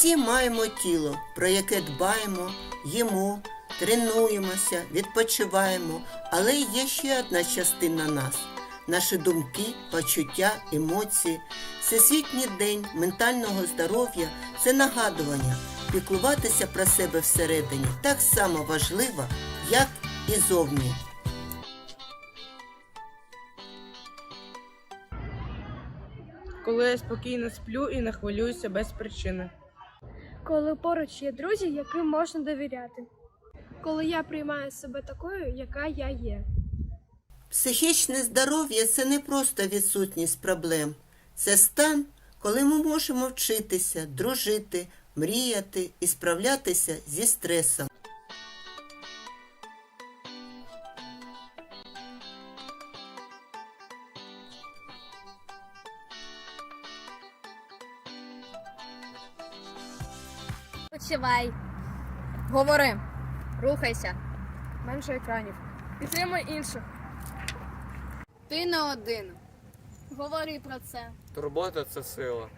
всі маємо тіло, про яке дбаємо, їмо, тренуємося, відпочиваємо, але є ще одна частина нас наші думки, почуття, емоції. Всесвітній день ментального здоров'я це нагадування. Піклуватися про себе всередині так само важливо, як і зовні. коли я спокійно сплю і не хвилююся без причини. Коли поруч є друзі, яким можна довіряти. Коли я приймаю себе такою, яка я є. Психічне здоров'я це не просто відсутність проблем, це стан, коли ми можемо вчитися, дружити, мріяти і справлятися зі стресом. Почивай. Говори. Рухайся. Менше екранів. Підтримуй інших. Ти не один. Говори про це. Турбота це сила.